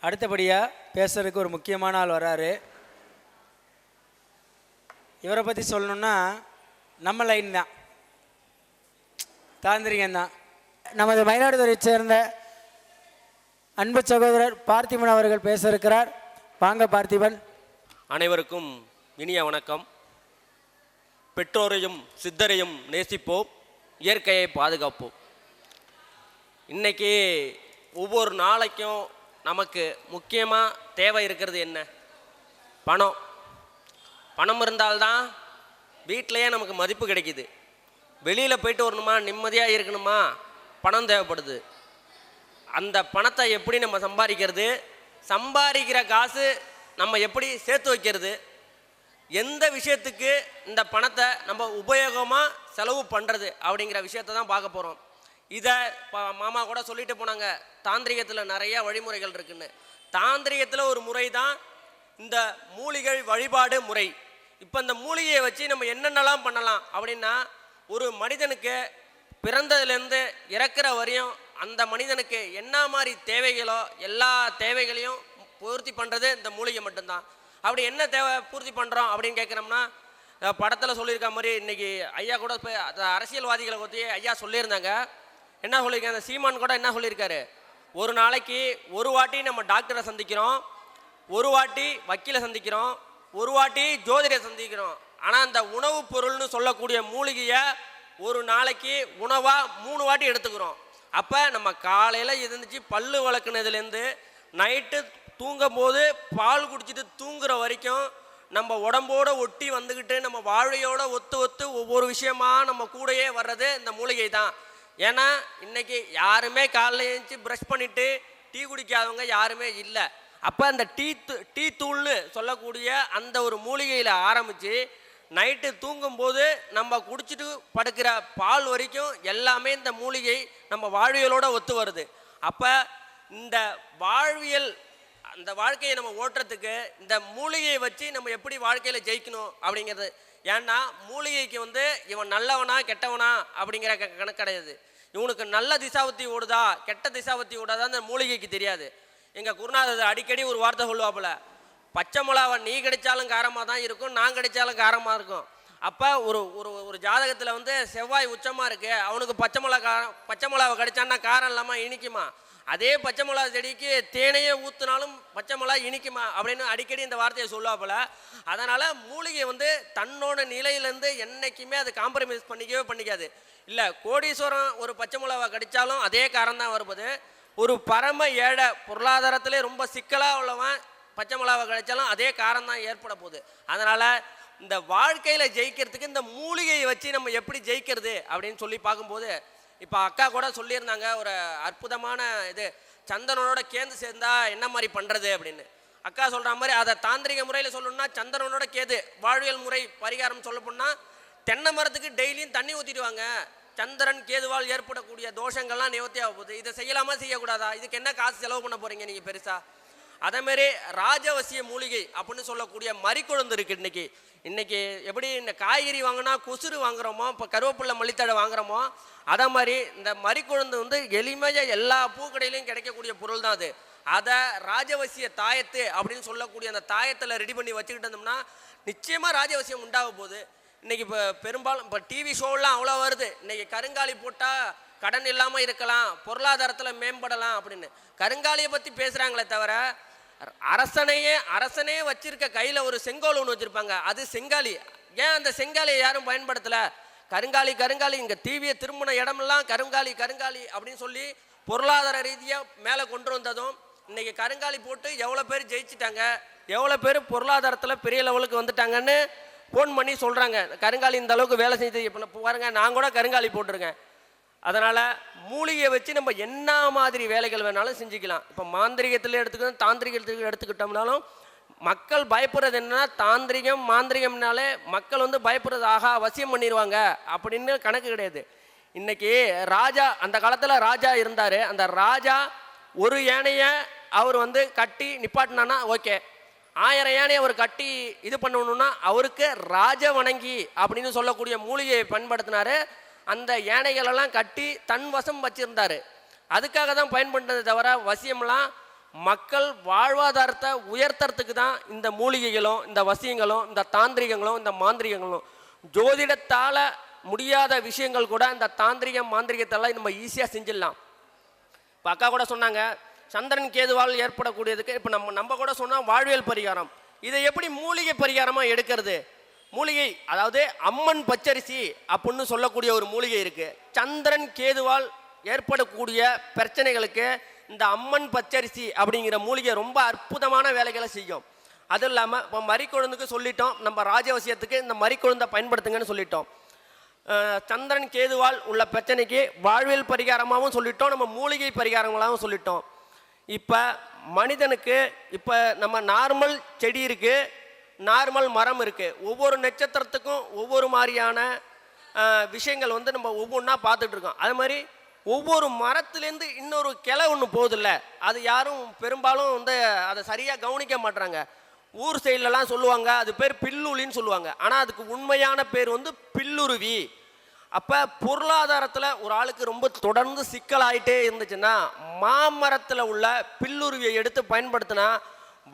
அடுத்தபடியாக பேசுறதுக்கு ஒரு முக்கியமான ஆள் வராரு. இவரை பற்றி சொல்லணும்னா நம்ம லைன் தான். தாந்திரிகன் தான். நமது மயிலாடுதுறையைச் சேர்ந்த அன்பு சகோதரர் பார்த்திபன் அவர்கள் பேச இருக்கிறார் வாங்க பார்த்திபன். அனைவருக்கும் இனிய வணக்கம். பெற்றோரையும் சித்தரையும் நேசிப்போம். இயற்கையை பாதுகாப்போம். இன்றைக்கி ஒவ்வொரு நாளைக்கும் நமக்கு முக்கியமாக தேவை இருக்கிறது என்ன? பணம். பணம் இருந்தால்தான் வீட்டிலையே நமக்கு மதிப்பு கிடைக்கிது. வெளியில் போயிட்டு வரணுமா? நிம்மதியாக இருக்கணுமா? பணம் தேவைப்படுது. அந்த பணத்தை எப்படி நம்ம சம்பாதிக்கிறது? சம்பாதிக்கிற காசு நம்ம எப்படி சேர்த்து வைக்கிறது? எந்த விஷயத்துக்கு இந்த பணத்தை நம்ம உபயோகமாக செலவு பண்ணுறது அப்படிங்கிற விஷயத்தை தான் பார்க்க போகிறோம் இதை இப்போ மாமா கூட சொல்லிட்டு போனாங்க. தாந்திரிகத்தில் நிறைய வழிமுறைகள் இருக்குன்னு. தாந்திரிகத்தில் ஒரு முறை தான் இந்த மூலிகை வழிபாடு முறை. இப்போ இந்த மூலிகையை வச்சு நம்ம என்னென்னலாம் பண்ணலாம் அப்படின்னா ஒரு மனிதனுக்கு பிறந்ததுலேருந்து இறக்குற வரையும் அந்த மனிதனுக்கு என்ன மாதிரி தேவைகளோ எல்லா தேவைகளையும் பூர்த்தி பண்ணுறது இந்த மூலிகை மட்டும்தான். அப்படி என்ன தேவை பூர்த்தி பண்ணுறோம் அப்படின்னு கேட்குறோம்னா படத்தில் சொல்லியிருக்க மாதிரி இன்னைக்கு ஐயா கூட இப்போ அரசியல்வாதிகளை பற்றி ஐயா சொல்லியிருந்தாங்க. என்ன சொல்லியிருக்காரு? அந்த சீமான் கூட என்ன சொல்லியிருக்காரு? ஒரு நாளைக்கு ஒரு வாட்டி நம்ம டாக்டரை சந்திக்கிறோம் ஒரு வாட்டி வக்கீலை சந்திக்கிறோம் ஒரு வாட்டி ஜோதிடரை சந்திக்கிறோம். ஆனால் அந்த உணவுப் பொருள்னு சொல்லக்கூடிய மூலிகையை ஒரு நாளைக்கு உணவாக மூணு வாட்டி எடுத்துக்கிறோம். அப்போ நம்ம காலையில் இருந்துச்சு பல்லு வளர்க்குனதுலேருந்து நைட்டு தூங்கும் போது பால் குடிச்சிட்டு தூங்குற வரைக்கும் நம்ம உடம்போட ஒட்டி வந்துக்கிட்டு நம்ம வாழ்வையோட ஒத்து ஒத்து ஒவ்வொரு விஷயமா நம்ம கூடயே வர்றது இந்த மூலிகை தான் ஏன்னா இன்றைக்கி யாருமே காலைல எழுந்துச்சி ப்ரஷ் பண்ணிவிட்டு டீ குடிக்காதவங்க யாருமே இல்லை. அப்போ அந்த டீ தூ டீ தூள்னு சொல்லக்கூடிய அந்த ஒரு மூலிகையில் ஆரம்பித்து நைட்டு தூங்கும்போது நம்ம குடிச்சிட்டு படுக்கிற பால் வரைக்கும் எல்லாமே இந்த மூலிகை நம்ம வாழ்வியலோடு ஒத்து வருது. அப்போ இந்த வாழ்வியல் அந்த வாழ்க்கையை நம்ம ஓட்டுறதுக்கு இந்த மூலிகையை வச்சு நம்ம எப்படி வாழ்க்கையில் ஜெயிக்கணும் அப்படிங்கிறது. ஏன்னா மூலிகைக்கு வந்து இவன் நல்லவனா கெட்டவனா அப்படிங்கிற க- கணக்கு கிடையாது. இவனுக்கு நல்ல திசாபத்தி ஓடுதா கெட்ட திசாபத்தி ஓடாதா அந்த மூலிகைக்கு தெரியாது. எங்கள் குருநாதர் அடிக்கடி ஒரு வார்த்தை சொல்லுவாப்புல பச்சை மிளகாவை நீ கிடைச்சாலும் காரமாக தான் இருக்கும் நான் கிடைச்சாலும் காரமாக இருக்கும். அப்போ ஒரு ஒரு ஒரு ஜாதகத்தில் வந்து செவ்வாய் உச்சமாக இருக்குது அவனுக்கு பச்சை மிளகா பச்சை மிளகாவை கிடைச்சான்னா காரம் இல்லாமல் இனிக்குமா? அதே பச்சை மிளகா செடிக்கு தேனையே ஊற்றுனாலும் பச்சை மிளகா இனிக்குமா? அப்படின்னு அடிக்கடி இந்த வார்த்தையை சொல்லுவாப்புல. அதனால் மூலிகை வந்து தன்னோட நிலையிலேருந்து என்றைக்குமே அது காம்ப்ரமைஸ் பண்ணிக்கவே பண்ணிக்காது. இல்லை கோடீஸ்வரம் ஒரு பச்சை மிளகா கடித்தாலும் அதே காரம் தான் வரும்போது ஒரு பரம ஏழை பொருளாதாரத்திலே ரொம்ப சிக்கலாக உள்ளவன் பச்சை மிளகா கிடைச்சாலும் அதே காரம் தான் ஏற்பட போகுது. அதனால் இந்த வாழ்க்கையில் ஜெயிக்கிறதுக்கு இந்த மூலிகையை வச்சு நம்ம எப்படி ஜெயிக்கிறது அப்படின்னு சொல்லி பார்க்கும்போது இப்போ அக்கா கூட சொல்லியிருந்தாங்க ஒரு அற்புதமான இது சந்தனனோட கேந்து சேர்ந்தா என்ன மாதிரி பண்ணுறது அப்படின்னு. அக்கா சொல்கிற மாதிரி அதை தாந்திரிக முறையில் சொல்லணும்னா சந்திரனோட கேது வாழ்வியல் முறை பரிகாரம் சொல்லப்போனால் தென்னை மரத்துக்கு டெய்லியும் தண்ணி ஊற்றிடுவாங்க சந்திரன் கேதுவால் ஏற்படக்கூடிய தோஷங்கள்லாம் நிவர்த்தி ஆக போகுது. இதை செய்யலாமா செய்யக்கூடாதா? இதுக்கு என்ன காசு செலவு பண்ண போகிறீங்க நீங்கள் பெருசாக அதேமாரி ராஜவசிய மூலிகை அப்படின்னு சொல்லக்கூடிய மறிக்குழந்து இருக்கு இன்னைக்கு. இன்னைக்கு எப்படி இந்த காய்கறி வாங்கினா கொசுறு வாங்குறோமோ இப்போ கருவேப்பிள்ளை மல்லித்தழை வாங்குறோமோ அதே மாதிரி இந்த மறிக்குழந்து வந்து எளிமையாக எல்லா பூக்கடையிலையும் கிடைக்கக்கூடிய பொருள் தான் அது. அதை ராஜவசிய தாயத்து அப்படின்னு சொல்லக்கூடிய அந்த தாயத்தில் ரெடி பண்ணி வச்சுக்கிட்டு இருந்தோம்னா நிச்சயமாக ராஜவசியம் உண்டாக போகுது. இன்னைக்கு இப்போ பெரும்பாலும் இப்போ டிவி ஷோலாம் அவ்வளோ வருது. இன்னைக்கு கருங்காலி போட்டால் கடன் இல்லாமல் இருக்கலாம் பொருளாதாரத்தில் மேம்படலாம் அப்படின்னு. கருங்காலியை பற்றி பேசுகிறாங்களே தவிர அரசனையே அரசனே வச்சிருக்க கையில் ஒரு செங்கோல் ஒன்று வச்சுருப்பாங்க. அது செங்காலி. ஏன் அந்த செங்காலியை யாரும் பயன்படுத்தலை? கருங்காலி கருங்காலி இங்கே டிவியை திரும்பின இடமெல்லாம் கருங்காலி கருங்காலி அப்படின்னு சொல்லி பொருளாதார ரீதியாக மேலே கொண்டு வந்ததும் இன்னைக்கு கருங்காலி போட்டு எவ்வளோ பேர் ஜெயிச்சிட்டாங்க எவ்வளோ பேர் பொருளாதாரத்தில் பெரிய லெவலுக்கு வந்துட்டாங்கன்னு ஃபோன் பண்ணி சொல்கிறாங்க கருங்காலி இந்த அளவுக்கு வேலை செஞ்சு இப்போ பாருங்க நான் கூட கருங்காலி போட்டிருக்கேன். அதனால் மூலிகையை வச்சு நம்ம என்ன மாதிரி வேலைகள் வேணாலும் செஞ்சுக்கலாம். இப்போ மாந்திரிகத்தில் எடுத்துக்கணும் தாந்திரிகத்தில் எடுத்துக்கிட்டோம்னாலும் மக்கள் பயப்படுறது என்னன்னா தாந்திரிகம் மாந்திரிகம்னாலே மக்கள் வந்து பயப்படுறது ஆகா அவசியம் பண்ணிடுவாங்க அப்படின்னு கணக்கு கிடையாது. இன்னைக்கு ராஜா அந்த காலத்தில் ராஜா இருந்தார். அந்த ராஜா ஒரு யானையை அவர் வந்து கட்டி நிப்பாட்டினானா ஓகே. ஆயிரம் யானையை அவர் கட்டி இது பண்ணணும்னா அவருக்கு ராஜ வணங்கி அப்படின்னு சொல்லக்கூடிய மூலிகையை பயன்படுத்தினாரு. அந்த யானைகளெல்லாம் கட்டி தன் வசம் வச்சிருந்தாரு. அதுக்காக தான் பயன்படுத்ததை தவிர வசியம்லாம் மக்கள் வாழ்வாதாரத்தை உயர்த்துறதுக்கு தான் இந்த மூலிகைகளும் இந்த வசியங்களும் இந்த தாந்திரிகங்களும் இந்த மாந்திரிகங்களும். ஜோதிடத்தால் முடியாத விஷயங்கள் கூட இந்த தாந்திரிகம் மாந்திரிகத்தெல்லாம் நம்ம ஈஸியாக செஞ்சிடலாம். இப்போ அக்கா கூட சொன்னாங்க சந்திரன் கேதுவால் ஏற்படக்கூடியதுக்கு இப்போ நம்ம நம்ம கூட சொன்னால் வாழ்வியல் பரிகாரம். இதை எப்படி மூலிகை பரிகாரமாக எடுக்கிறது? மூலிகை அதாவது அம்மன் பச்சரிசி அப்படின்னு சொல்லக்கூடிய ஒரு மூலிகை இருக்குது சந்திரன் கேதுவால் ஏற்படக்கூடிய பிரச்சனைகளுக்கு இந்த அம்மன் பச்சரிசி அப்படிங்கிற மூலிகை ரொம்ப அற்புதமான வேலைகளை செய்யும். அதுவும் இல்லாமல் இப்போ மறிக்கொழுந்துக்கு சொல்லிட்டோம். நம்ம ராஜவசியத்துக்கு இந்த மறிக்கொழுந்தை பயன்படுத்துங்கன்னு சொல்லிட்டோம். சந்திரன் கேதுவால் உள்ள பிரச்சனைக்கு வாழ்வியல் பரிகாரமாகவும் சொல்லிட்டோம். நம்ம மூலிகை பரிகாரங்களாகவும் சொல்லிட்டோம். இப்போ மனிதனுக்கு இப்போ நம்ம நார்மல் செடி இருக்குது நார்மல் மரம் இருக்குது ஒவ்வொரு நட்சத்திரத்துக்கும் ஒவ்வொரு மாதிரியான விஷயங்கள் வந்து நம்ம ஒவ்வொன்றா பார்த்துட்ருக்கோம் அது மாதிரி ஒவ்வொரு மரத்துலேருந்து இன்னொரு கிளை ஒன்று போகுதுல்ல அது யாரும் பெரும்பாலும் வந்து அதை சரியாக கவனிக்க மாட்றாங்க. ஊர் சைட்லலாம் சொல்லுவாங்க அது பேர் பில்லுலின்னு சொல்லுவாங்க. ஆனால் அதுக்கு உண்மையான பேர் வந்து பில்லுருவி. அப்போ பொருளாதாரத்தில் ஒரு ஆளுக்கு ரொம்ப தொடர்ந்து சிக்கலாயிட்டே இருந்துச்சுன்னா மாமரத்தில் உள்ள பில்லுருவியை எடுத்து பயன்படுத்தினா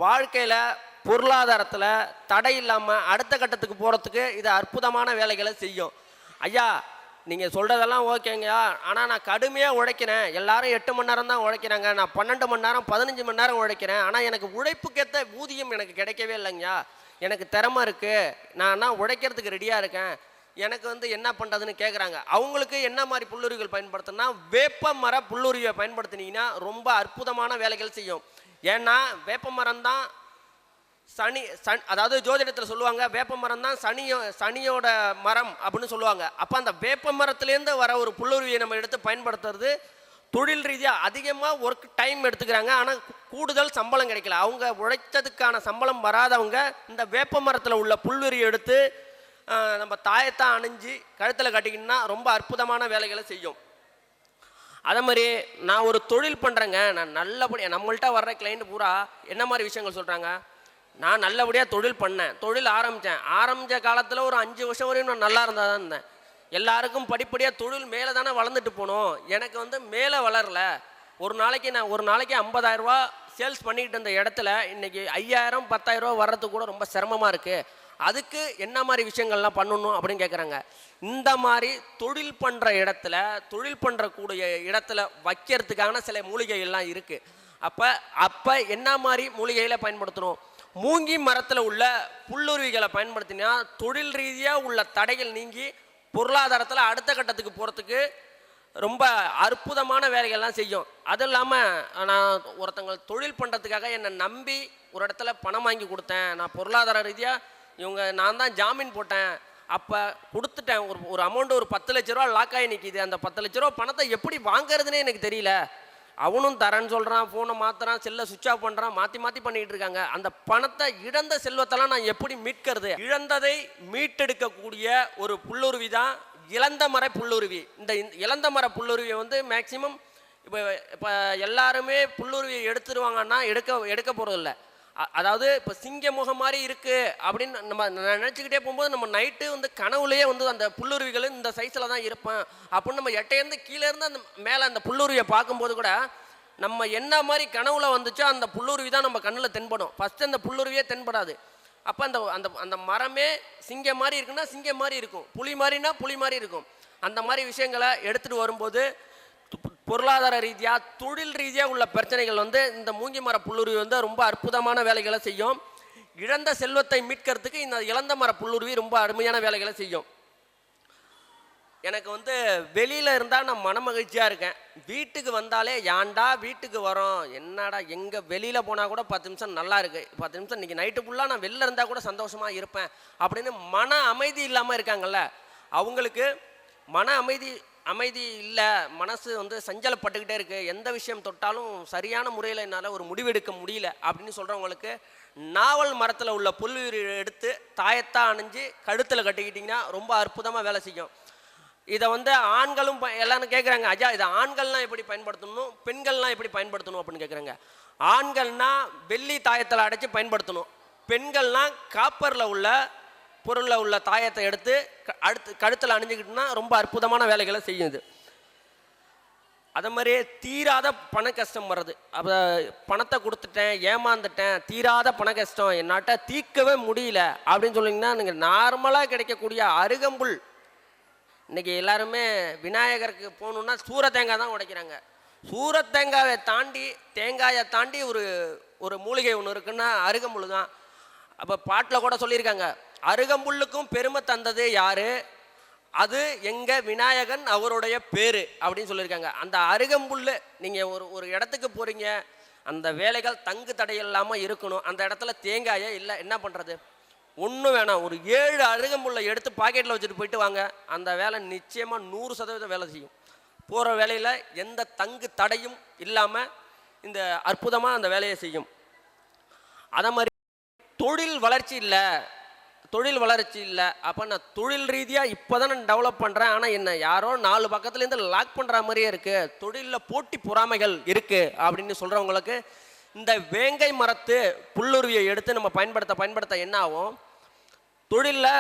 வாழ்க்கையில் பொருளாதாரத்தில் தடை இல்லாமல் அடுத்த கட்டத்துக்கு போகிறதுக்கு இது அற்புதமான வேலைகளை செய்யும். ஐயா நீங்கள் சொல்கிறதெல்லாம் ஓகேங்கய்யா. ஆனால் நான் கடுமையாக உழைக்கிறேன். எல்லாரும் எட்டு மணி நேரம் தான் உழைக்கிறாங்க. நான் பன்னெண்டு மணி நேரம் பதினஞ்சு மணி நேரம் உழைக்கிறேன். ஆனால் எனக்கு உழைப்புக்கேற்ற ஊதியம் எனக்கு கிடைக்கவே இல்லைங்கய்யா. எனக்கு திறமை இருக்குது நான் உழைக்கிறதுக்கு ரெடியாக இருக்கேன். எனக்கு வந்து என்ன பண்ணுறதுன்னு கேட்குறாங்க அவங்களுக்கு என்ன மாதிரி புல்லுரிகள் பயன்படுத்தினா வேப்ப மர புல்லுருவியை பயன்படுத்தினீங்கன்னா ரொம்ப அற்புதமான வேலைகள் செய்யும். ஏன்னா வேப்ப மரம் தான் சனி சன் அதாவது ஜோதிடத்தில் சொல்லுவாங்க வேப்ப மரம் தான் சனியோ சனியோட மரம் அப்படின்னு சொல்லுவாங்க. அப்போ அந்த வேப்ப மரத்துலேருந்து வர ஒரு புல்லுருவியை நம்ம எடுத்து பயன்படுத்துறது தொழில் ரீதியாக அதிகமாக ஒர்க் டைம் எடுத்துக்கிறாங்க. ஆனால் கூடுதல் சம்பளம் கிடைக்கல. அவங்க உழைச்சதுக்கான சம்பளம் வராதவங்க இந்த வேப்ப மரத்தில் உள்ள புல்லுருவியை எடுத்து நம்ம தாயத்தான் அணிஞ்சு கழுத்தில் கட்டிக்கிட்டோம்னா ரொம்ப அற்புதமான வேலைகளை செய்யும். அதே மாதிரி நான் ஒரு தொழில் பண்ணுறேங்க நான் நல்லபடியாக நம்மள்ட்ட வர்ற கிளைண்ட் பூரா என்ன மாதிரி விஷயங்கள் சொல்கிறாங்க நான் நல்லபடியாக தொழில் பண்ணேன். தொழில் ஆரம்பித்தேன் ஆரம்பித்த காலத்தில் ஒரு அஞ்சு வருஷம் வரையும் நான் நல்லா இருந்தால் தான் இருந்தேன். எல்லாருக்கும் படிப்படியாக தொழில் மேலே தானே வளர்ந்துட்டு போகணும் எனக்கு வந்து மேலே வளரல. ஒரு நாளைக்கு நான் ஒரு நாளைக்கு ஐம்பதாயிரரூவா சேல்ஸ் பண்ணிக்கிட்டு இருந்த இடத்துல இன்றைக்கி ஐயாயிரம் பத்தாயிரம் வர்றது வர்றதுக்கு கூட ரொம்ப சிரமமாக இருக்குது அதுக்கு என்ன மாதிரி விஷயங்கள்லாம் பண்ணணும் அப்படின்னு கேட்குறாங்க இந்த மாதிரி தொழில் பண்ணுற இடத்துல தொழில் பண்ணுறக்கூடிய இடத்துல வைக்கிறதுக்கான சில மூலிகைகள்லாம் இருக்குது அப்போ அப்போ என்ன மாதிரி மூலிகைகளை பயன்படுத்தணும் மூங்கி மரத்தில் உள்ள புல்லுருவிகளை பயன்படுத்தினா தொழில் ரீதியாக உள்ள தடைகள் நீங்கி பொருளாதாரத்தில் அடுத்த கட்டத்துக்கு போகிறதுக்கு ரொம்ப அற்புதமான வேலைகள்லாம் செய்யும். அதுவும் இல்லாமல் நான் ஒருத்தங்க தொழில் பண்ணுறதுக்காக என்னை நம்பி ஒரு இடத்துல பணம் வாங்கி கொடுத்தேன். நான் பொருளாதார ரீதியாக இவங்க நான் தான் ஜாமீன் போட்டேன். அப்போ கொடுத்துட்டேன். ஒரு ஒரு அமௌண்ட் ஒரு பத்து லட்ச ரூபா லாக் ஆகி நிற்கிது அந்த பத்து லட்ச ரூபா பணத்தை எப்படி வாங்குறதுனே எனக்கு தெரியல. அவனும் தரேன்னு சொல்கிறான் ஃபோனை மாற்றுறான் செல்லை சுவிட்ச் ஆஃப் பண்ணுறான் மாற்றி மாற்றி பண்ணிகிட்டு இருக்காங்க. அந்த பணத்தை இழந்த செல்வத்தெல்லாம் நான் எப்படி மீட்கிறது? இழந்ததை மீட்டெடுக்கக்கூடிய ஒரு புல்லுருவி தான் இழந்த மர புல்லுருவி. இந்த இழந்த மர புல்லுருவியை வந்து மேக்சிமம் இப்போ இப்போ எல்லாருமே புல்லுருவியை எடுத்துருவாங்கன்னா எடுக்க எடுக்க போகிறதில்ல அதாவது இப்போ சிங்க முகம் மாதிரி இருக்குது அப்படின்னு நம்ம நினச்சிக்கிட்டே போகும்போது நம்ம நைட்டு வந்து கனவுலேயே வந்து அந்த புல்லுருவிகள் இந்த சைஸில் தான் இருப்பேன். அப்படின்னு நம்ம எட்டையிருந்து கீழேருந்து அந்த மேலே அந்த புல்லுருவியை பார்க்கும்போது கூட நம்ம என்ன மாதிரி கனவுல வந்துச்சோ அந்த புல்லுருவி தான் நம்ம கண்ணில் தென்படும். ஃபஸ்ட்டு அந்த புல்லுருவியே தென்படாது. அப்போ அந்த அந்த அந்த மரமே சிங்கம் மாதிரி இருக்குன்னா சிங்கம் மாதிரி இருக்கும். புலி மாதிரினா புலி மாதிரி இருக்கும். அந்த மாதிரி விஷயங்களை எடுத்துகிட்டு வரும்போது பொருளாதார ரீதியாக தொழில் ரீதியாக உள்ள பிரச்சனைகள் வந்து இந்த மூங்கி மர புல்லுருவி வந்து ரொம்ப அற்புதமான வேலைகளை செய்யும். இழந்த செல்வத்தை மீட்கிறதுக்கு இந்த இழந்த மர புல்லுருவி ரொம்ப அருமையான வேலைகளை செய்யும். எனக்கு வந்து வெளியில் இருந்தால் நான் மனமகிழ்ச்சியாக இருக்கேன். வீட்டுக்கு வந்தாலே ஏன்டா வீட்டுக்கு வரோம்? என்னடா எங்கே வெளியில் போனால் கூட பத்து நிமிஷம் நல்லா இருக்கு. பத்து நிமிஷம் இன்றைக்கி நைட்டு ஃபுல்லாக நான் வெளில இருந்தால் கூட சந்தோஷமாக இருப்பேன். அப்படின்னு மன அமைதி இல்லாமல் இருக்காங்கல்ல அவங்களுக்கு மன அமைதி அமைதி இல்லை மனசு வந்து சஞ்சலப்பட்டுக்கிட்டே இருக்குது எந்த விஷயம் தொட்டாலும் சரியான முறையில் என்னால் ஒரு முடிவெடுக்க முடியல அப்படின்னு சொல்கிறவங்களுக்கு நாவல் மரத்தில் உள்ள புல்லுயிர் எடுத்து தாயத்தா அணிஞ்சு கழுத்தில் கட்டிக்கிட்டிங்கன்னா ரொம்ப அற்புதமாக வேலை செய்யும். இதை வந்து ஆண்களும் ப- எல்லாரும் கேட்குறாங்க அஜா இதை ஆண்கள்லாம் எப்படி பயன்படுத்தணும்? பெண்கள்லாம் எப்படி பயன்படுத்தணும்? அப்படின்னு கேட்குறாங்க ஆண்கள்னால் வெள்ளி தாயத்தில் அடைச்சி பயன்படுத்தணும். பெண்கள்லாம் காப்பரில் உள்ள பொருளில் உள்ள தாயத்தை எடுத்து க- அடுத்து கழுத்தில் அணிஞ்சிக்கிட்டுனா ரொம்ப அற்புதமான வேலைகளை செய்யுது அதை மாதிரியே தீராத பண கஷ்டம் வருது அப்போ பணத்தை கொடுத்துட்டேன் ஏமாந்துட்டேன் தீராத பண கஷ்டம் என்னாட்ட தீர்க்கவே முடியல அப்படின்னு சொன்னீங்கன்னா நீங்கள் நார்மலாக கிடைக்கக்கூடிய அருகம்புல். இன்னைக்கு எல்லாருமே விநாயகருக்கு போகணுன்னா சூர தேங்காய் தான் உடைக்கிறாங்க. சூர தேங்காயை தாண்டி தேங்காயை தாண்டி ஒரு ஒரு மூலிகை ஒன்று இருக்குன்னா அருகம்புல் தான். அப்போ பாட்டில் கூட சொல்லியிருக்காங்க அருகம்புல்லுக்கும் பெருமை தந்தது யாரு? அது எங்க விநாயகன் அவருடைய பேரு அப்படின்னு சொல்லியிருக்காங்க. அந்த அருகம்புல்லு நீங்கள் ஒரு ஒரு இடத்துக்கு போறீங்க அந்த வேலைகள் தங்கு தடை இல்லாமல் இருக்கணும் அந்த இடத்துல தேங்காயே இல்லை என்ன பண்ணுறது ஒன்றும் வேணாம் ஒரு ஏழு அருகம்புல்லை எடுத்து பாக்கெட்டில் வச்சுட்டு போயிட்டு வாங்க. அந்த வேலை நிச்சயமாக நூறு சதவீதம் வேலை செய்யும். போகிற வேலையில் எந்த தங்கு தடையும் இல்லாமல் இந்த அற்புதமாக அந்த வேலையை செய்யும். அதை மாதிரி தொழில் வளர்ச்சி இல்லை தொழில் வளர்ச்சி இல்லை. அப்போ நான் தொழில் ரீதியாக இப்போ தான் நான் டெவலப் பண்ணுறேன் ஆனால் என்ன யாரோ நாலு பக்கத்துலேருந்து லாக் பண்ணுற மாதிரியே இருக்குது தொழிலில் போட்டி பொறாமைகள் இருக்குது அப்படின்னு சொல்கிறவங்களுக்கு இந்த வேங்கை மரத்து புல்லுருவியை எடுத்து நம்ம பயன்படுத்த பயன்படுத்த என்ன ஆகும்? தொழிலில்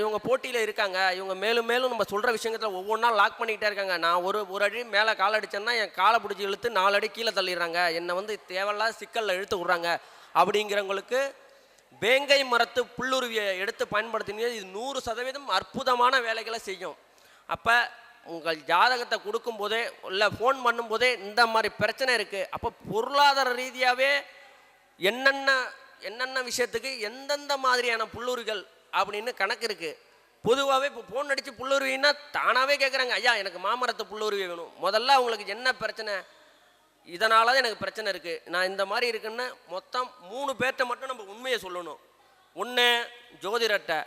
இவங்க போட்டியில் இருக்காங்க. இவங்க மேலும் மேலும் நம்ம சொல்கிற விஷயத்தில் ஒவ்வொன்றா லாக் பண்ணிக்கிட்டே இருக்காங்க. நான் ஒரு ஒரு அடி மேலே கால் அடித்தேன்னா என் காலை பிடிச்சி இழுத்து நாலு அடி கீழே தள்ளிடுறாங்க. என்னை வந்து தேவையில்லாத சிக்கலில் இழுத்து விட்றாங்க. அப்படிங்கிறவங்களுக்கு வேங்கை மரத்து புல்லுருவியை எடுத்து பயன்படுத்தினீங்க. இது நூறு சதவீதம் அற்புதமான வேலைகளை செய்யும். அப்போ உங்கள் ஜாதகத்தை கொடுக்கும்போதே இல்லை ஃபோன் பண்ணும்போதே இந்த மாதிரி பிரச்சனை இருக்குது அப்போ பொருளாதார ரீதியாகவே என்னென்ன என்னென்ன விஷயத்துக்கு எந்தெந்த மாதிரியான புல்லுருவிகள் அப்படின்னு கணக்கு இருக்குது பொதுவாகவே இப்போ ஃபோன் அடித்து புல்லுருவின்னா தானாகவே கேட்குறாங்க ஐயா எனக்கு மாமரத்து புல்லுருவி வேணும். முதல்ல அவங்களுக்கு என்ன பிரச்சனை? இதனால தான் எனக்கு பிரச்சனை இருக்குது நான் இந்த மாதிரி இருக்குன்னு மொத்தம் மூணு பேர்கிட்ட மட்டும் நம்ம உண்மையை சொல்லணும். ஒன்று ஜோதிடர்கிட்ட.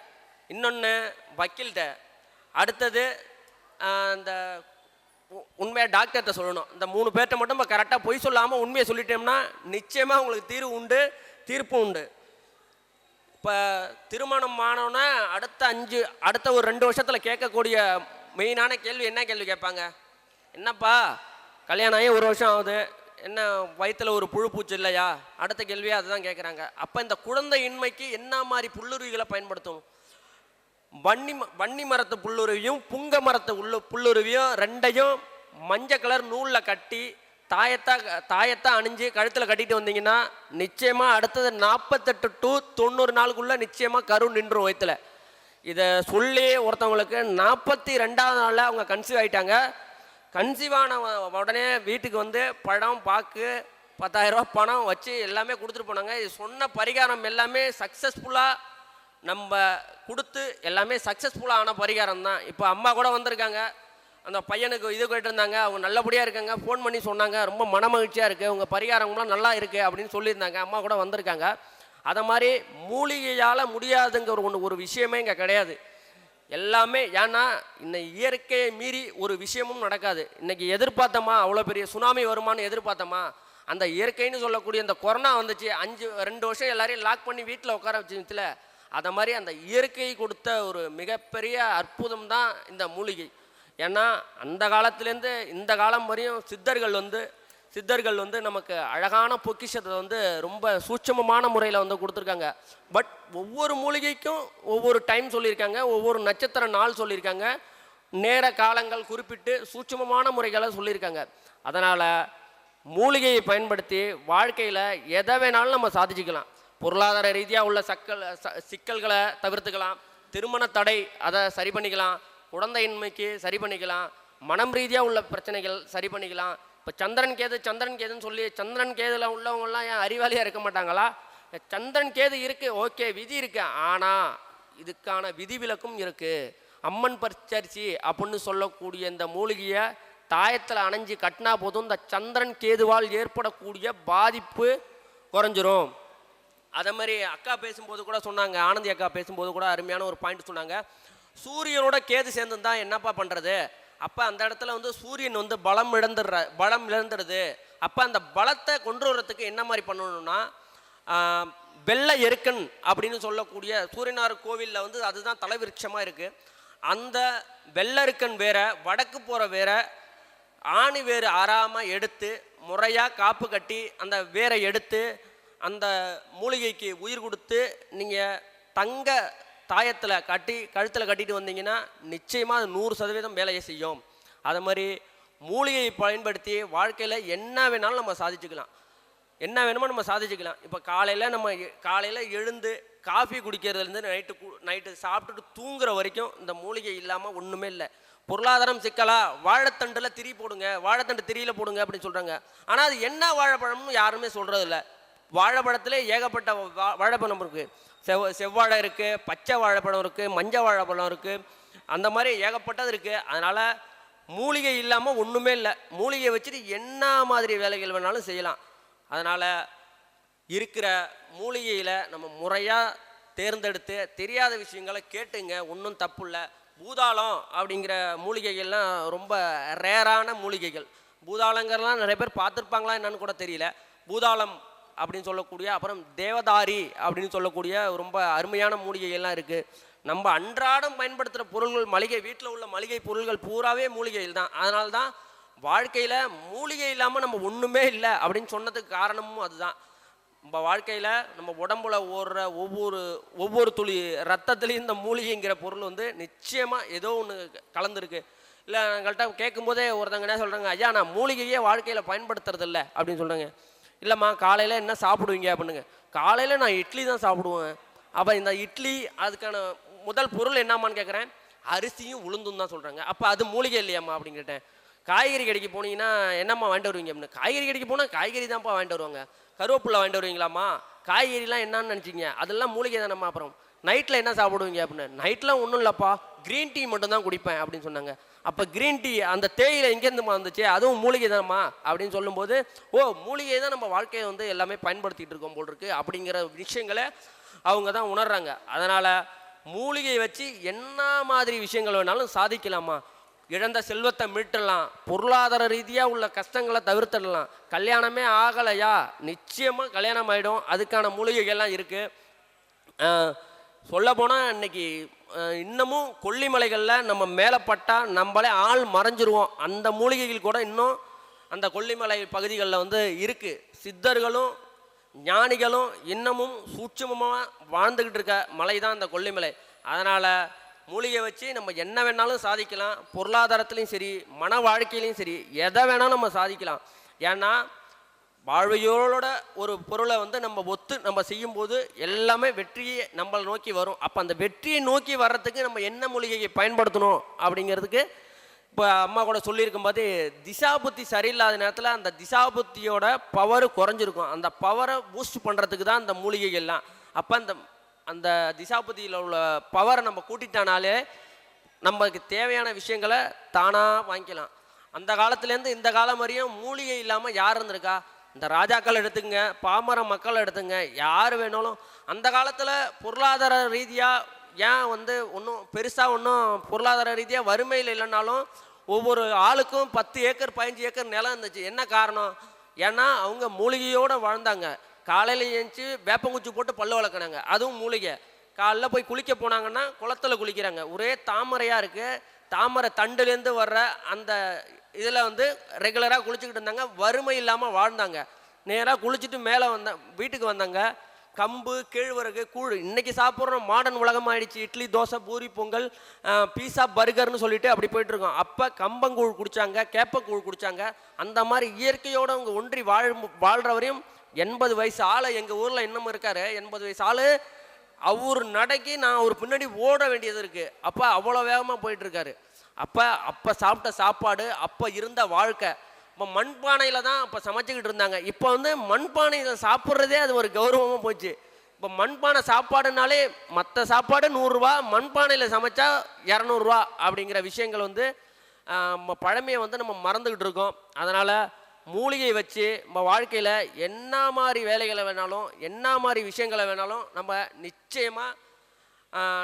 இன்னொன்று வக்கீல்கிட்ட. அடுத்தது அந்த இந்த உ- டாக்டர்கிட்ட சொல்லணும். இந்த மூணு பேர்கிட்ட மட்டும் நம்ம கரெக்டாக பொய் சொல்லாமல் உண்மையை சொல்லிட்டோம்னா நிச்சயமாக உங்களுக்கு தீர்வு உண்டு தீர்ப்பும் உண்டு. இப்போ திருமணம் ஆனோன்னே அடுத்த அஞ்சு அடுத்த ஒரு ரெண்டு வருஷத்தில் கேட்கக்கூடிய மெயினான கேள்வி என்ன கேள்வி கேட்பாங்க? என்னப்பா? கல்யாணம் ஆகி ஒரு வருஷம் ஆகுது. என்ன வயிற்றில் ஒரு புழு பூச்சி இல்லையா? அடுத்த கேள்வியாக அதுதான் கேட்குறாங்க அப்போ இந்த குழந்தை இன்மைக்கு என்ன மாதிரி புல்லுருவிகளை பயன்படுத்தும்? வன்னி ம- வன்னி மரத்து புல்லுருவியும் புங்க மரத்து உள்ள புல்லுருவியும் ரெண்டையும் மஞ்சள் கலர் நூலில் கட்டி தாயத்தா தாயத்தா அணிஞ்சு கழுத்தில் கட்டிட்டு வந்தீங்கன்னா நிச்சயமாக அடுத்தது நாற்பத்தெட்டு டு தொண்ணூறு நாளுக்குள்ளே நிச்சயமாக கரு நின்றும் வயிற்றுல இதை சொல்லி ஒருத்தவங்களுக்கு நாற்பத்தி ரெண்டாவது நாளில் அவங்க கன்சீவ் ஆயிட்டாங்க. கன்சீவ் ஆன உடனே வீட்டுக்கு வந்து பழம் பாக்கு பத்தாயிரரூபா பணம் வச்சு எல்லாமே கொடுத்துட்டு போனாங்க. இது சொன்ன பரிகாரம் எல்லாமே சக்ஸஸ்ஃபுல்லாக நம்ம கொடுத்து எல்லாமே சக்ஸஸ்ஃபுல்லாக ஆன பரிகாரம் தான். இப்போ அம்மா கூட வந்திருக்காங்க. அந்த பையனுக்கு இது கேட்டிருந்தாங்க. அவங்க நல்லபடியாக இருக்காங்க. ஃபோன் பண்ணி சொன்னாங்க. ரொம்ப மனமகிழ்ச்சியாக இருக்குது உங்கள் பரிகாரம்லாம் நல்லா இருக்குது அப்படின்னு சொல்லியிருந்தாங்க. அம்மா கூட வந்திருக்காங்க. அதை மாதிரி மூலிகையால் முடியாதுங்கிற ஒரு ஒன்று ஒரு விஷயமே இங்கே கிடையாது. எல்லாமே ஏன்னா இன்னைக்கு இயற்கையை மீறி ஒரு விஷயமும் நடக்காது. இன்னைக்கு எதிர்பார்த்தோமா அவ்வளோ பெரிய சுனாமி வருமான்னு எதிர்பார்த்தோமா அந்த இயற்கைன்னு சொல்லக்கூடிய இந்த கொரோனா வந்துச்சு அஞ்சு ரெண்டு வருஷம் எல்லாரையும் லாக் பண்ணி வீட்டில் உட்கார வச்சுல அதை மாதிரி அந்த இயற்கை கொடுத்த ஒரு மிகப்பெரிய அற்புதம் தான் இந்த மூலிகை. ஏன்னா அந்த காலத்துலேருந்து இந்த காலம் வரையும் சித்தர்கள் வந்து சித்தர்கள் வந்து நமக்கு அழகான பொக்கிஷத்தை வந்து ரொம்ப சூட்சமமான முறையில் வந்து கொடுத்துருக்காங்க. பட் ஒவ்வொரு மூலிகைக்கும் ஒவ்வொரு டைம் சொல்லியிருக்காங்க ஒவ்வொரு நட்சத்திர நாள் சொல்லியிருக்காங்க நேர காலங்கள் குறிப்பிட்டு சூட்சமமான முறைகளை சொல்லியிருக்காங்க. அதனால் மூலிகையை பயன்படுத்தி வாழ்க்கையில் எதை வேணாலும் நம்ம சாதிச்சுக்கலாம். பொருளாதார ரீதியாக உள்ள சக்கல் ச- சிக்கல்களை தவிர்த்துக்கலாம். திருமண தடை அதை சரி பண்ணிக்கலாம். குழந்தையின்மைக்கு சரி பண்ணிக்கலாம். மனம் ரீதியாக உள்ள பிரச்சனைகள் சரி பண்ணிக்கலாம். இப்போ சந்திரன் கேது சந்திரன் கேதுன்னு சொல்லி சந்திரன் கேதில் உள்ளவங்கள்லாம் ஏன் அறிவாளியாக இருக்க மாட்டாங்களா? சந்திரன் கேது இருக்குது ஓகே விதி இருக்கு. ஆனால் இதுக்கான விதிவிலக்கும் இருக்குது அம்மன் பரிச்சரிசி அப்படின்னு சொல்லக்கூடிய இந்த மூலிகையை தாயத்தில் அணைஞ்சு கட்டினா போதும். இந்த சந்திரன் கேதுவால் ஏற்படக்கூடிய பாதிப்பு குறைஞ்சிரும். அதே மாதிரி அக்கா பேசும்போது கூட சொன்னாங்க ஆனந்தி அக்கா பேசும்போது கூட அருமையான ஒரு பாயிண்ட் சொன்னாங்க. சூரியனோட கேது சேர்ந்துருந்தா என்னப்பா பண்ணுறது அப்போ அந்த இடத்துல வந்து சூரியன் வந்து பலம் இழந்துடுற பலம் இழந்துடுது. அப்போ அந்த பலத்தை கொண்டு வர்றதுக்கு என்ன மாதிரி பண்ணணும்னா வெள்ளை எருக்கன் அப்படின்னு சொல்லக்கூடிய சூரியனார் கோவிலில் வந்து அதுதான் தலைவிருட்சமாக இருக்குது அந்த வெள்ளருக்கன் வேற வடக்கு போகிற வேற ஆணி வேறு ஆறாமல் எடுத்து முறையாக காப்பு கட்டி அந்த வேரை எடுத்து அந்த மூலிகைக்கு உயிர் கொடுத்து நீங்கள் தங்க தாயத்தில் கட்டி கழுத்தில் கட்டிட்டு வந்தீங்கன்னா நிச்சயமாக அது நூறு சதவீதம் வேலையை செய்யும். அது மாதிரி மூலிகையை பயன்படுத்தி வாழ்க்கையில் என்ன வேணாலும் நம்ம சாதிச்சுக்கலாம். என்ன வேணுமோ நம்ம சாதிச்சுக்கலாம். இப்போ காலையில் நம்ம காலையில் எழுந்து காஃபி குடிக்கிறதுலேருந்து நைட்டு நைட்டு சாப்பிட்டுட்டு தூங்குற வரைக்கும் இந்த மூலிகை இல்லாமல் ஒன்றுமே இல்லை. பொருளாதாரம் சிக்கலா வாழைத்தண்டில் திரி போடுங்க வாழைத்தண்டு திரியில் போடுங்க அப்படின்னு சொல்கிறாங்க ஆனால் அது என்ன வாழைப்பழம்னு யாருமே சொல்கிறது இல்லை வாழைப்பழத்திலே ஏகப்பட்ட வா வாழைப்பழம் இருக்குது செவ் செவ்வாழை இருக்குது பச்சை வாழைப்பழம் இருக்குது மஞ்சள் வாழைப்பழம் இருக்குது அந்த மாதிரி ஏகப்பட்டது இருக்குது அதனால் மூலிகை இல்லாமல் ஒன்றுமே இல்லை. மூலிகையை வச்சுட்டு என்ன மாதிரி வேலைகள் வேணாலும் செய்யலாம். அதனால் இருக்கிற மூலிகையில் நம்ம முறையாக தேர்ந்தெடுத்து தெரியாத விஷயங்களை கேட்டுங்க. ஒன்றும் தப்பு இல்லை. பூதாளம் அப்படிங்கிற மூலிகைகள்லாம் ரொம்ப ரேரான மூலிகைகள். பூதாளங்கள்லாம் நிறைய பேர் பார்த்துருப்பாங்களா என்னன்னு கூட தெரியல. பூதாளம் அப்படின்னு சொல்லக்கூடிய அப்புறம் தேவதாரி அப்படின்னு சொல்லக்கூடிய ரொம்ப அருமையான மூலிகைகள்லாம் இருக்குது நம்ம அன்றாடம் பயன்படுத்துகிற பொருள்கள் மளிகை வீட்டில் உள்ள மளிகை பொருள்கள் பூராவே மூலிகைகள் தான். அதனால தான் வாழ்க்கையில் மூலிகை இல்லாமல் நம்ம ஒன்றுமே இல்லை அப்படின்னு சொன்னதுக்கு காரணமும் அதுதான். நம்ம வாழ்க்கையில் நம்ம உடம்புல ஓடுற ஒவ்வொரு ஒவ்வொரு துளி ரத்தத்துலேயும் இந்த மூலிகைங்கிற பொருள் வந்து நிச்சயமாக ஏதோ ஒன்று கலந்துருக்கு. இல்லை எங்கள்கிட்ட கேட்கும்போதே ஒருத்தங்க என்ன சொல்கிறாங்க ஐயா நான் மூலிகையே வாழ்க்கையில் பயன்படுத்துறதில்ல அப்படின்னு சொல்கிறாங்க இல்லைம்மா காலையில் என்ன சாப்பிடுவீங்க அப்படின்னுங்க. காலையில் நான் இட்லி தான் சாப்பிடுவேன். அப்போ இந்த இட்லி அதுக்கான முதல் பொருள் என்னம்மான்னு கேட்குறேன் அரிசியும் உளுந்தும் தான் சொல்கிறாங்க அப்போ அது மூலிகை இல்லையாம்மா அப்படின்னு கேட்டேன். காய்கறி கடைக்கு போனீங்கன்னா என்னம்மா வாங்கிட்டு வருவீங்க அப்படின்னு. காய்கறி கடைக்கு போனால் காய்கறி தான்ப்பா வாங்கிட்டு வருவாங்க. கருவேப்பிலை வாங்கிட்டு வருவீங்களாம்மா? காய்கறிலாம் என்னன்னு நினச்சிங்க. அதெல்லாம் மூலிகை தானம்மா அப்புறம். நைட்டில் என்ன சாப்பிடுவீங்க அப்படின்னு. நைட்லாம் ஒன்றும் இல்லைப்பா. க்ரீன் டீ மட்டும் தான் குடிப்பேன் அப்படின்னு சொன்னாங்க. அப்போ க்ரீன் டீ அந்த தேயிலை எங்கேருந்துமா வந்துச்சு? அதுவும் மூலிகை தானம்மா? அப்படின்னு சொல்லும்போது ஓ மூலிகை தான் நம்ம வாழ்க்கையை வந்து எல்லாமே பயன்படுத்திகிட்டு இருக்கோம் போல் இருக்குது அப்படிங்கிற விஷயங்களை அவங்க தான் உணர்றாங்க. அதனால் மூலிகையை வச்சு என்ன மாதிரி விஷயங்கள் வேணாலும் சாதிக்கலாமா? இழந்த செல்வத்தை மீட்டலாம். பொருளாதார ரீதியாக உள்ள கஷ்டங்களை தவிர்த்திடலாம். கல்யாணமே ஆகலையா? நிச்சயமாக கல்யாணம் ஆகிடும் அதுக்கான மூலிகைகள்லாம் இருக்குது சொல்லப்போனால் இன்னைக்கு இன்னமும் கொல்லிமலைகளில் நம்ம மேலே பட்டால் நம்மளே ஆள் மறைஞ்சிருவோம். அந்த மூலிகைகள் கூட இன்னும் அந்த கொல்லிமலை பகுதிகளில் வந்து இருக்குது சித்தர்களும் ஞானிகளும் இன்னமும் சூட்சுமமாக வாழ்ந்துக்கிட்டு இருக்க மலை தான் இந்த கொல்லிமலை. அதனால் மூலிகை வச்சு நம்ம என்ன வேணாலும் சாதிக்கலாம். பொருளாதாரத்துலேயும் சரி மன வாழ்க்கையிலையும் சரி எதை வேணாலும் நம்ம சாதிக்கலாம். ஏன்னா வாழ்வையோட ஒரு பொருளை வந்து நம்ம ஒத்து நம்ம செய்யும்போது எல்லாமே வெற்றியை நம்மளை நோக்கி வரும். அப்போ அந்த வெற்றியை நோக்கி வர்றதுக்கு நம்ம என்ன மூலிகையை பயன்படுத்தணும் அப்படிங்கிறதுக்கு இப்போ அம்மா கூட சொல்லியிருக்கும் போது திசா புத்தி சரியில்லாத நேரத்தில் அந்த திசா புத்தியோட பவர் குறைஞ்சிருக்கும். அந்த பவரை பூஸ்ட் பண்ணுறதுக்கு தான் அந்த மூலிகைகள்லாம். அப்போ அந்த அந்த திசா புத்தியில் உள்ள பவரை நம்ம கூட்டிட்டானாலே நமக்கு தேவையான விஷயங்களை தானாக வாங்கிக்கலாம். அந்த காலத்துலேருந்து இந்த காலம் வரையும் மூலிகை இல்லாமல் யார் இருந்திருக்கா? இந்த ராஜாக்கள் எடுத்துங்க பாமர மக்கள் எடுத்துங்க யார் வேணாலும். அந்த காலத்தில் பொருளாதார ரீதியாக ஏன் வந்து ஒன்றும் பெருசாக ஒன்றும் பொருளாதார ரீதியாக வறுமையில் இல்லைனாலும் ஒவ்வொரு ஆளுக்கும் பத்து ஏக்கர் பதினஞ்சு ஏக்கர் நிலம் இருந்துச்சு. என்ன காரணம்? ஏன்னா அவங்க மூலிகையோடு வாழ்ந்தாங்க. காலையில் எழுந்துச்சி வேப்பங்குச்சி போட்டு பல்லு வளர்க்குனாங்க. அதுவும் மூலிகை. காலைல போய் குளிக்க போனாங்கன்னா குளத்துல குளிக்கிறாங்க. ஒரே தாமரையாக இருக்குது தாமரை தண்டுலேருந்து வர்ற அந்த இதில் வந்து ரெகுலராக குளிச்சுக்கிட்டு இருந்தாங்க. வறுமை இல்லாமல் வாழ்ந்தாங்க. நேராக குளிச்சுட்டு மேலே வந்த வீட்டுக்கு வந்தாங்க. கம்பு கேழ்வரகு கூழ். இன்றைக்கி சாப்பிட்றோம் மாடர்ன் உலகம் ஆயிடுச்சு இட்லி தோசை பூரி பொங்கல் பீஸா பர்கர்னு சொல்லிட்டு அப்படி போயிட்டுருக்கோம். அப்போ கம்பங்கூழ் குடித்தாங்க கேப்பக்கூழ் குடித்தாங்க அந்த மாதிரி இயற்கையோட அவங்க ஒன்றி வாழ் வாழ்கிறவரையும் எண்பது வயசு ஆள். எங்கள் ஊரில் இன்னமும் இருக்காரு. எண்பது வயசு ஆள். அவர் நடைக்கு நான் அவர் பின்னாடி ஓட வேண்டியது இருக்குது அப்போ அவ்வளோ வேகமாக போயிட்டுருக்காரு. அப்போ அப்போ சாப்பிட்ட சாப்பாடு அப்போ இருந்த வாழ்க்கை. இப்போ மண்பானையில் தான் அப்போ சமைச்சிக்கிட்டு இருந்தாங்க. இப்போ வந்து மண்பானையில் சாப்பிட்றதே அது ஒரு கௌரவமாக போச்சு. இப்போ மண்பானை சாப்பாடுனாலே மற்ற சாப்பாடு நூறுரூவா மண்பானையில் சமைச்சா இரநூறுவா அப்படிங்கிற விஷயங்கள் வந்து நம்ம பழமையை வந்து நம்ம மறந்துக்கிட்டு இருக்கோம். அதனால் மூலிகை வச்சு நம்ம வாழ்க்கையில் என்ன மாதிரி வேலைகளை வேணாலும் என்ன மாதிரி விஷயங்களை வேணாலும் நம்ம நிச்சயமாக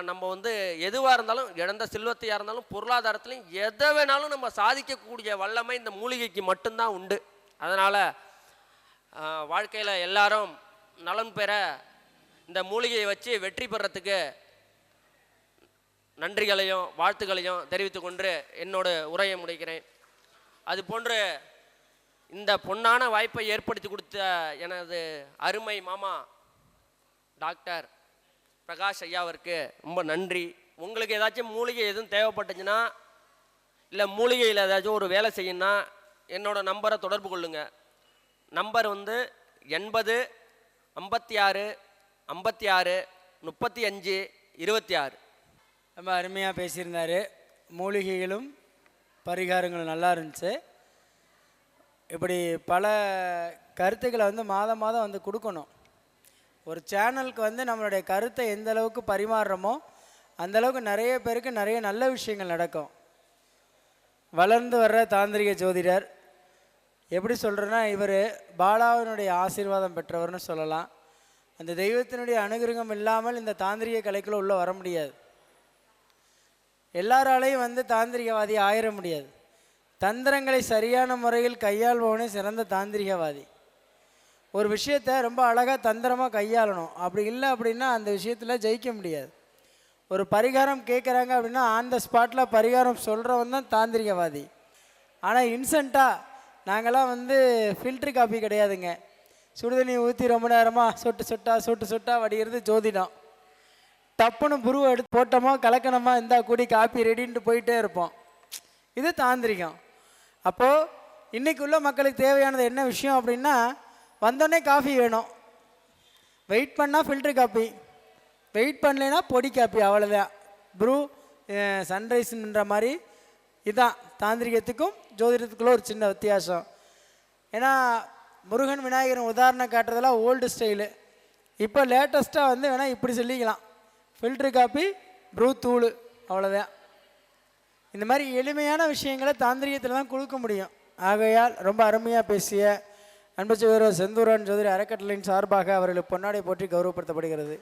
நம்ம வந்து எதுவாக இருந்தாலும் இழந்த செல்வத்தையாக இருந்தாலும் பொருளாதாரத்துலையும் எதை வேணாலும் நம்ம சாதிக்கக்கூடிய வல்லமை இந்த மூலிகைக்கு மட்டும்தான் உண்டு. அதனால் வாழ்க்கையில் எல்லாரும் நலன் பெற இந்த மூலிகையை வச்சு வெற்றி பெறத்துக்கு நன்றிகளையும் வாழ்த்துக்களையும் தெரிவித்து கொண்டு என்னோட உரையை முடிக்கிறேன். அது போன்று இந்த பொன்னான வாய்ப்பை ஏற்படுத்தி கொடுத்த எனது அருமை மாமா டாக்டர் பிரகாஷ் ஐயாவிற்கு ரொம்ப நன்றி. உங்களுக்கு ஏதாச்சும் மூலிகை எதுவும் தேவைப்பட்டுச்சுன்னா இல்லை மூலிகையில் ஏதாச்சும் ஒரு வேலை செய்யணும்னா என்னோடய நம்பரை தொடர்பு கொள்ளுங்கள் நம்பர் வந்து எண்பது ஐம்பத்தி ஆறு ஐம்பத்தி ஆறு முப்பத்தி அஞ்சு இருபத்தி ஆறு. ரொம்ப அருமையாக பேசியிருந்தாரு. மூலிகைகளும் பரிகாரங்களும் நல்லா இருந்துச்சு. இப்படி பல கருத்துக்களை வந்து மாதம் மாதம் வந்து கொடுக்கணும். ஒரு சேனலுக்கு வந்து நம்மளுடைய கருத்தை எந்த அளவுக்கு பரிமாறுறோமோ அந்த அளவுக்கு நிறைய பேருக்கு நிறைய நல்ல விஷயங்கள் நடக்கும். வளர்ந்து வர்ற தாந்திரிக ஜோதிடர் எப்படி சொல்கிறேன்னா இவர் பாலாவினுடைய ஆசீர்வாதம் பெற்றவர்னு சொல்லலாம். அந்த தெய்வத்தினுடைய அனுகிரகம் இல்லாமல் இந்த தாந்திரிக கலைக்குள்ளே உள்ளே வர முடியாது. எல்லாராலையும் வந்து தாந்திரிகவாதி ஆயிட முடியாது. தந்திரங்களை சரியான முறையில் கையாள்பவனே சிறந்த தாந்திரிகவாதி. ஒரு விஷயத்தை ரொம்ப அழகாக தந்திரமாக கையாளணும். அப்படி இல்லை அப்படின்னா அந்த விஷயத்தில் ஜெயிக்க முடியாது. ஒரு பரிகாரம் கேட்குறாங்க அப்படின்னா ஆன் த ஸ்பாட்டில் பரிகாரம் சொல்கிறவன் தான் தாந்திரிகவாதி. ஆனால் இன்சென்ட்டாக நாங்களாம் வந்து ஃபில்ட்ரு காப்பி கிடையாதுங்க. சுடுதண்ணி ஊற்றி ரொம்ப நேரமாக சொட்டு சொட்டா சொட்டு சொட்டா வடிகிறது ஜோதிடம். டப்புன்னு புருவை எடுத்து போட்டோமா கலக்கணமாக இருந்தால் கூடி காப்பி ரெடின்ட்டு போயிட்டே இருப்போம். இது தாந்திரிகம். அப்போது இன்னைக்கு உள்ள மக்களுக்கு தேவையானது என்ன விஷயம் அப்படின்னா வந்தோடனே காஃபி வேணும். வெயிட் பண்ணால் ஃபில்ட்ரு காப்பி வெயிட் பண்ணலைன்னா பொடி காப்பி அவ்வளோதான் ப்ரூ சன்ரைஸ்ன்ற மாதிரி இதுதான் தாந்திரிகத்துக்கும் ஜோதிடத்துக்குள்ள ஒரு சின்ன வித்தியாசம். ஏன்னா முருகன் விநாயகர் உதாரணம் காட்டுறதெல்லாம் ஓல்டு ஸ்டைலு இப்போ லேட்டஸ்ட்டாக வந்து வேணால் இப்படி சொல்லிக்கலாம். ஃபில்ட்ரு காப்பி ப்ரூ தூள் அவ்வளோதான் இந்த மாதிரி எளிமையான விஷயங்களை தாந்திரிகத்தில் தான் கொடுக்க முடியும். ஆகையால் ரொம்ப அருமையாக பேசிய அன்பு சகோதரர் செந்தூரன் சௌதரி அறக்கட்டளையின் சார்பாக அவர்களுக்கு பொன்னாடை போற்றி கௌரவப்படுத்தப்படுகிறது.